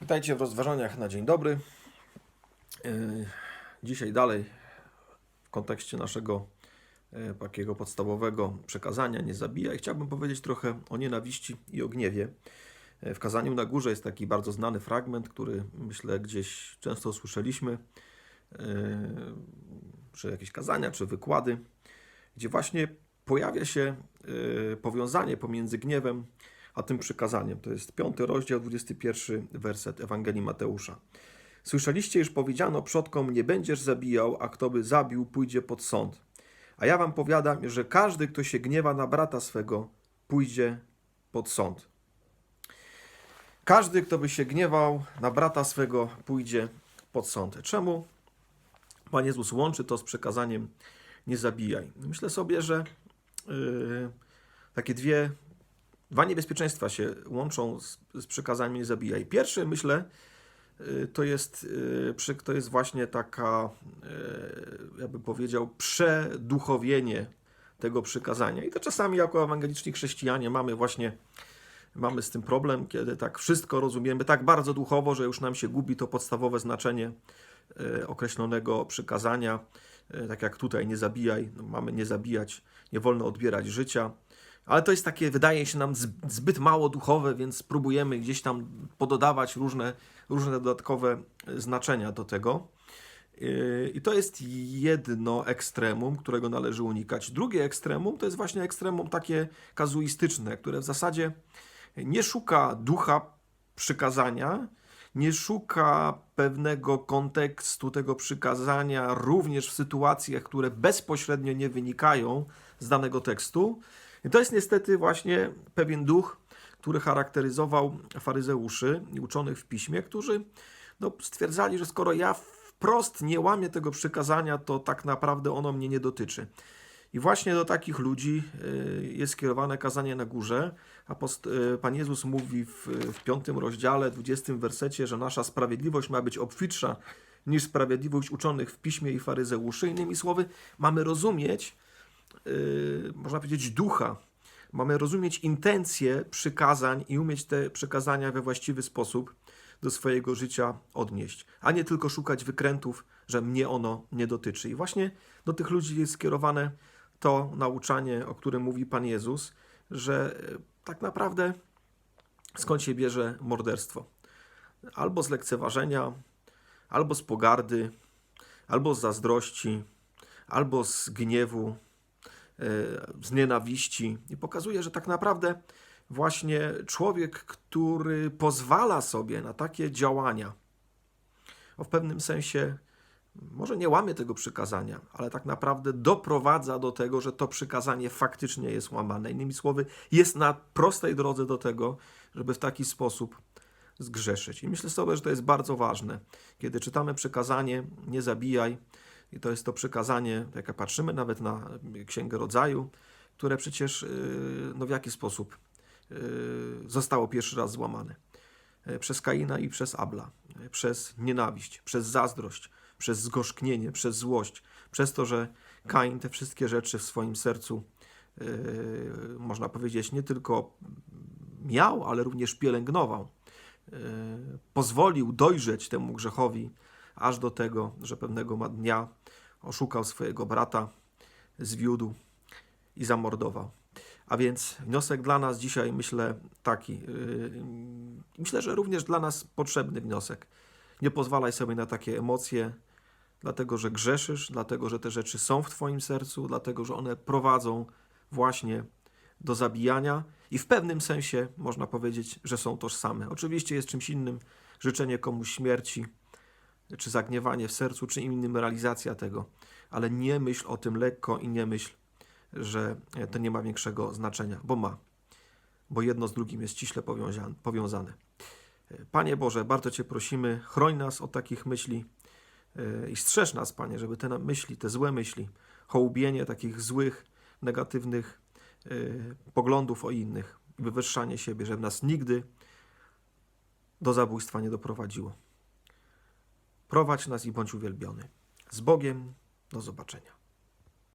Witajcie w rozważaniach na dzień dobry. Yy, Dzisiaj dalej w kontekście naszego e, takiego podstawowego przekazania nie zabijaj. Chciałbym powiedzieć trochę o nienawiści i o gniewie. E, W kazaniu na górze jest taki bardzo znany fragment, który myślę gdzieś często słyszeliśmy, e, czy jakieś kazania, czy wykłady, gdzie właśnie pojawia się e, powiązanie pomiędzy gniewem a tym przykazaniem. To jest piąty rozdział, 21 werset Ewangelii Mateusza. Słyszeliście, już powiedziano przodkom, nie będziesz zabijał, a kto by zabił, pójdzie pod sąd. A ja wam powiadam, że każdy, kto się gniewa na brata swego, pójdzie pod sąd. Każdy, kto by się gniewał na brata swego, pójdzie pod sąd. Czemu Pan Jezus łączy to z przekazaniem nie zabijaj? Myślę sobie, że yy, takie dwie Dwa niebezpieczeństwa się łączą z, z przykazaniem nie zabijaj. Pierwsze, myślę, y, to jest, y, to jest właśnie taka, y, jakby powiedział, przeduchowienie tego przykazania. I to czasami jako ewangeliczni chrześcijanie mamy właśnie mamy z tym problem, kiedy tak wszystko rozumiemy tak bardzo duchowo, że już nam się gubi to podstawowe znaczenie określonego przykazania. Tak jak tutaj, nie zabijaj, no mamy nie zabijać, nie wolno odbierać życia. Ale to jest takie, wydaje się nam zbyt mało duchowe, więc próbujemy gdzieś tam pododawać różne, różne dodatkowe e, znaczenia do tego. Yy, I to jest jedno ekstremum, którego należy unikać. Drugie ekstremum to jest właśnie ekstremum takie kazuistyczne, które w zasadzie nie szuka ducha przykazania, nie szuka pewnego kontekstu tego przykazania również w sytuacjach, które bezpośrednio nie wynikają z danego tekstu. I to jest niestety właśnie pewien duch, który charakteryzował faryzeuszy i uczonych w piśmie, którzy no, stwierdzali, że skoro ja wprost nie łamię tego przykazania, to tak naprawdę ono mnie nie dotyczy. I właśnie do takich ludzi y, jest skierowane kazanie na górze. Apost- y, Pan Jezus mówi w, w piątym rozdziale, dwudziestym wersecie, że nasza sprawiedliwość ma być obfitsza niż sprawiedliwość uczonych w piśmie i faryzeuszy. Innymi słowy, mamy rozumieć, można powiedzieć, ducha. Mamy rozumieć intencje przykazań i umieć te przykazania we właściwy sposób do swojego życia odnieść, a nie tylko szukać wykrętów, że mnie ono nie dotyczy. I właśnie do tych ludzi jest skierowane to nauczanie, o którym mówi Pan Jezus, że e, tak naprawdę skąd się bierze morderstwo? Albo z lekceważenia, albo z pogardy, albo z zazdrości, albo z gniewu, z nienawiści. I pokazuje, że tak naprawdę właśnie człowiek, który pozwala sobie na takie działania, o w pewnym sensie może nie łamie tego przykazania, ale tak naprawdę doprowadza do tego, że to przykazanie faktycznie jest łamane. Innymi słowy, jest na prostej drodze do tego, żeby w taki sposób zgrzeszyć. I myślę sobie, że to jest bardzo ważne. Kiedy czytamy przykazanie nie zabijaj, i to jest to przykazanie, jak patrzymy nawet na Księgę Rodzaju, które przecież yy, no w jaki sposób yy, zostało pierwszy raz złamane. Yy, Przez Kaina i przez Abla, przez nienawiść, przez zazdrość, przez zgorzknienie, przez złość, przez to, że Kain te wszystkie rzeczy w swoim sercu, można powiedzieć, nie tylko miał, ale również pielęgnował. Pozwolił dojrzeć temu grzechowi, aż do tego, że pewnego dnia oszukał swojego brata, zwiódł i zamordował. A więc wniosek dla nas dzisiaj, myślę, taki. yy, Myślę, że również dla nas potrzebny wniosek. Nie pozwalaj sobie na takie emocje, dlatego że grzeszysz, dlatego że te rzeczy są w Twoim sercu, dlatego że one prowadzą właśnie do zabijania i w pewnym sensie można powiedzieć, że są tożsame. Oczywiście jest czymś innym życzenie komuś śmierci, czy zagniewanie w sercu, czy innym realizacja tego, ale nie myśl o tym lekko i nie myśl, że to nie ma większego znaczenia, bo ma, bo jedno z drugim jest ściśle powiąza- powiązane. Panie Boże, bardzo Cię prosimy, chroń nas od takich myśli yy, i strzeż nas, Panie, żeby te myśli, te złe myśli, hołubienie takich złych, negatywnych yy, poglądów o innych, wywyższanie siebie, żeby nas nigdy do zabójstwa nie doprowadziło. Prowadź nas i bądź uwielbiony. Z Bogiem, do zobaczenia.